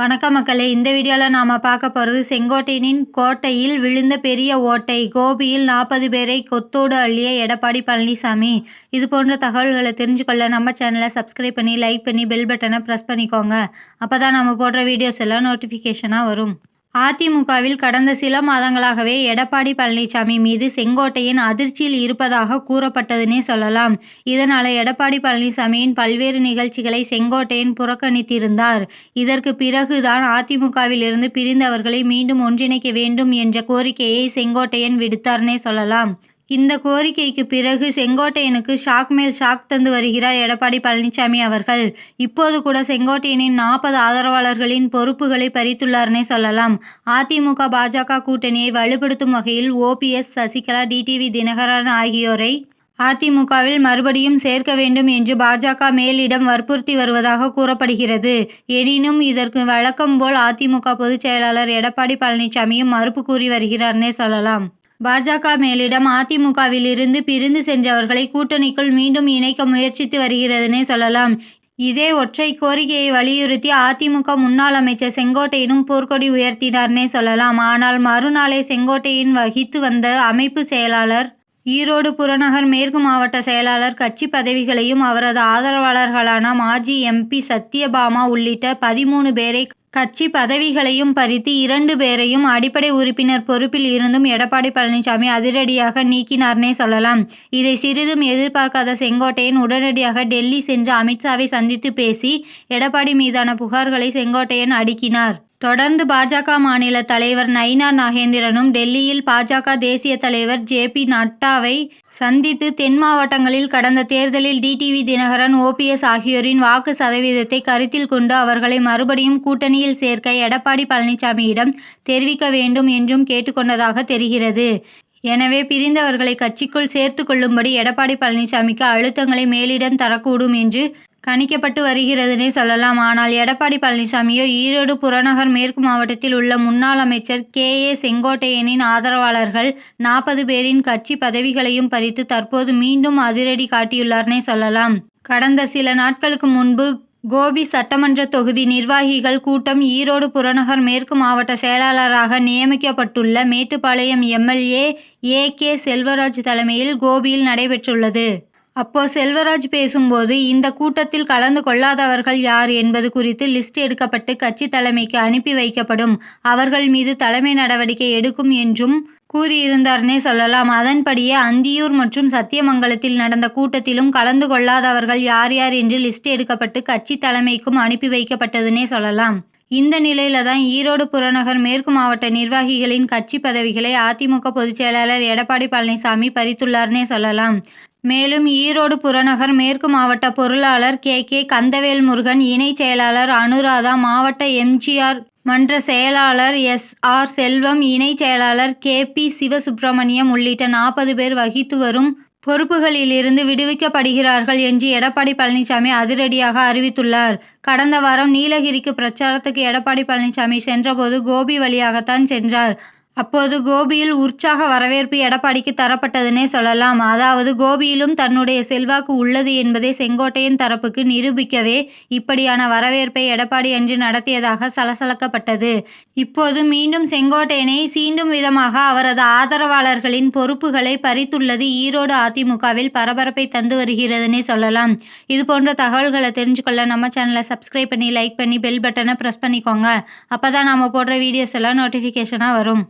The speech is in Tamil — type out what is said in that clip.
வணக்கம் மக்களே. இந்த வீடியோவில் நாம் பார்க்க போகிறது செங்கோட்டையனின் கோட்டையில் விழுந்த பெரிய ஓட்டை. கோபியில் நாற்பது பேரை கொத்தோடு அள்ளிய எடப்பாடி பழனிசாமி. இது போன்ற தகவல்களை தெரிஞ்சுக்கொள்ள நம்ம சேனலை சப்ஸ்கிரைப் பண்ணி லைக் பண்ணி பெல் பட்டனை ப்ரெஸ் பண்ணிக்கோங்க. அப்போ தான் நம்ம போடுற வீடியோஸ் எல்லாம் நோட்டிஃபிகேஷனாக வரும். அதிமுகவில் கடந்த சில மாதங்களாகவே எடப்பாடி பழனிசாமி மீது செங்கோட்டையன் அதிர்ச்சியில் இருப்பதாக கூறப்பட்டதுனே சொல்லலாம். இதனால எடப்பாடி பழனிசாமியின் பல்வேறு நிகழ்ச்சிகளை செங்கோட்டையன் புறக்கணித்திருந்தார். இதற்கு பிறகுதான் அதிமுகவில் இருந்து பிரிந்தவர்களை மீண்டும் ஒன்றிணைக்க வேண்டும் என்ற கோரிக்கையை செங்கோட்டையன் விடுத்தார்னே சொல்லலாம். இந்த கோரிக்கைக்கு பிறகு செங்கோட்டையனுக்கு ஷாக் மேல் ஷாக் தந்து வருகிறார் எடப்பாடி பழனிசாமி அவர்கள். இப்போது கூட செங்கோட்டையனின் நாற்பது ஆதரவாளர்களின் பொறுப்புகளை பறித்துள்ளார்னே சொல்லலாம். அதிமுக பாஜக கூட்டணியை வலுப்படுத்தும் வகையில் ஓபிஎஸ் சசிகலா டிடிவி தினகரன் ஆகியோரை அதிமுகவில் மறுபடியும் சேர்க்க வேண்டும் என்று பாஜக மேலிடம் வற்புறுத்தி வருவதாக கூறப்படுகிறது. எனினும் இதற்கு வழக்கம் போல் அதிமுக பொதுச் செயலாளர் எடப்பாடி பழனிசாமியும் மறுப்பு கூறி வருகிறார்னே சொல்லலாம். பாஜக மேலிடம் அதிமுகவிலிருந்து பிரிந்து சென்றவர்களை கூட்டணிக்குள் மீண்டும் இணைக்க முயற்சித்து வருகிறதுனே சொல்லலாம். இதே ஒற்றை கோரிக்கையை வலியுறுத்தி அதிமுக முன்னாள் அமைச்சர் செங்கோட்டையினும் போர்க்கொடி உயர்த்தினார்னே சொல்லலாம். ஆனால் மறுநாளே செங்கோட்டையின் வகித்து வந்த அமைப்பு செயலாளர் ஈரோடு புறநகர் மேற்கு மாவட்ட செயலாளர் கட்சி பதவிகளையும் அவரது ஆதரவாளர்களான மாஜி எம்பி சத்யபாமா உள்ளிட்ட பதிமூணு பேரை கட்சி பதவிகளையும் பறித்து இரண்டு பேரையும் அடிப்படை உறுப்பினர் பொறுப்பில் இருந்தும் எடப்பாடி பழனிசாமி அதிரடியாக நீக்கினார்னே சொல்லலாம். இதை சிறிதும் எதிர்பார்க்காத செங்கோட்டையன் உடனடியாக டெல்லி சென்று அமித்ஷாவை சந்தித்து பேசி எடப்பாடி மீதான புகார்களை செங்கோட்டையன் அடுக்கினார். தொடர்ந்து பாஜக மாநில தலைவர் நயினார் நாகேந்திரனும் டெல்லியில் பாஜக தேசிய தலைவர் ஜே பி நட்டாவை சந்தித்து தென் மாவட்டங்களில் கடந்த தேர்தலில் டிடிவி தினகரன் ஓபிஎஸ் ஆகியோரின் வாக்கு சதவீதத்தை கருத்தில் கொண்டு அவர்களை மறுபடியும் கூட்டணியில் சேர்க்க எடப்பாடி பழனிசாமியிடம் தெரிவிக்க வேண்டும் என்றும் கேட்டுக்கொண்டதாக தெரிகிறது. எனவே பிரிந்தவர்களை கட்சிக்குள் சேர்த்து கொள்ளும்படி எடப்பாடி பழனிசாமிக்கு அழுத்தங்களை மேலிடம் தரக்கூடும் என்று கணிக்கப்பட்டு வருகிறதுனே சொல்லலாம். ஆனால் எடப்பாடி பழனிசாமியோ ஈரோடு புறநகர் மேற்கு மாவட்டத்தில் உள்ள முன்னாள் அமைச்சர் கே. ஏ. செங்கோட்டையனின் ஆதரவாளர்கள் நாற்பது பேரின் கட்சி பதவிகளையும் பறித்து தற்போது மீண்டும் அதிரடி காட்டியுள்ளார்னே சொல்லலாம். கடந்த சில நாட்களுக்கு முன்பு கோபி சட்டமன்ற தொகுதி நிர்வாகிகள் கூட்டம் ஈரோடு புறநகர் மேற்கு மாவட்ட செயலாளராக நியமிக்கப்பட்டுள்ள Mettupalayam MLA A. K. Selvaraj தலைமையில் கோபியில் நடைபெற்றுள்ளது. அப்போ செல்வராஜ் பேசும்போது இந்த கூட்டத்தில் கலந்து கொள்ளாதவர்கள் யார் என்பது குறித்து லிஸ்ட் எடுக்கப்பட்டு கட்சி தலைமைக்கு அனுப்பி வைக்கப்படும். அவர்கள் மீது தலைமை நடவடிக்கை எடுக்கும் என்றும் கூறியிருந்தார்னே சொல்லலாம். அதன்படியே அந்தியூர் மற்றும் சத்தியமங்கலத்தில் நடந்த கூட்டத்திலும் கலந்து கொள்ளாதவர்கள் யார் யார் என்று லிஸ்ட் எடுக்கப்பட்டு கட்சி தலைமைக்கும் அனுப்பி வைக்கப்பட்டதுனே சொல்லலாம். இந்த நிலையில தான் ஈரோடு புறநகர் மேற்கு மாவட்ட நிர்வாகிகளின் கட்சி பதவிகளை அதிமுக பொதுச்செயலாளர் எடப்பாடி பழனிசாமி பறித்துள்ளார்னே சொல்லலாம். மேலும் ஈரோடு புறநகர் மேற்கு மாவட்ட பொருளாளர் கே. கே. கந்தவேல் முருகன் இணை செயலாளர் அனுராதா மாவட்ட எம்ஜிஆர் மன்ற செயலாளர் எஸ். ஆர். செல்வம் இணை செயலாளர் கே. பி. சிவசுப்பிரமணியம் உள்ளிட்ட நாற்பது பேர் வகித்து வரும் பொறுப்புகளிலிருந்து விடுவிக்கப்படுகிறார்கள் என்று எடப்பாடி பழனிசாமி அதிரடியாக அறிவித்துள்ளார். கடந்த வாரம் நீலகிரிக்கு பிரச்சாரத்துக்கு எடப்பாடி பழனிசாமி சென்றபோது கோபி வழியாகத்தான் சென்றார். அப்போது கோபியில் உற்சாக வரவேற்பு எடப்பாடிக்கு தரப்பட்டதுனே சொல்லலாம். அதாவது கோபியிலும் தன்னுடைய செல்வாக்கு உள்ளது என்பதை செங்கோட்டையன் தரப்புக்கு நிரூபிக்கவே இப்படியான வரவேற்பை எடப்பாடி அன்று நடத்தியதாக சலசலக்கப்பட்டது. இப்போது மீண்டும் செங்கோட்டையனை சீண்டும் விதமாக அவரது ஆதரவாளர்களின் பொறுப்புகளை பறித்துள்ளது ஈரோடு அதிமுகவில் பரபரப்பை தந்து வருகிறதுனே சொல்லலாம். இது போன்ற தகவல்களை தெரிஞ்சுக்கொள்ள நம்ம சேனலை சப்ஸ்கிரைப் பண்ணி லைக் பண்ணி பெல் பட்டனை ப்ரெஸ் பண்ணிக்கோங்க. அப்போ தான் நம்ம போடுற வீடியோஸ் எல்லாம் நோட்டிஃபிகேஷனாக வரும்.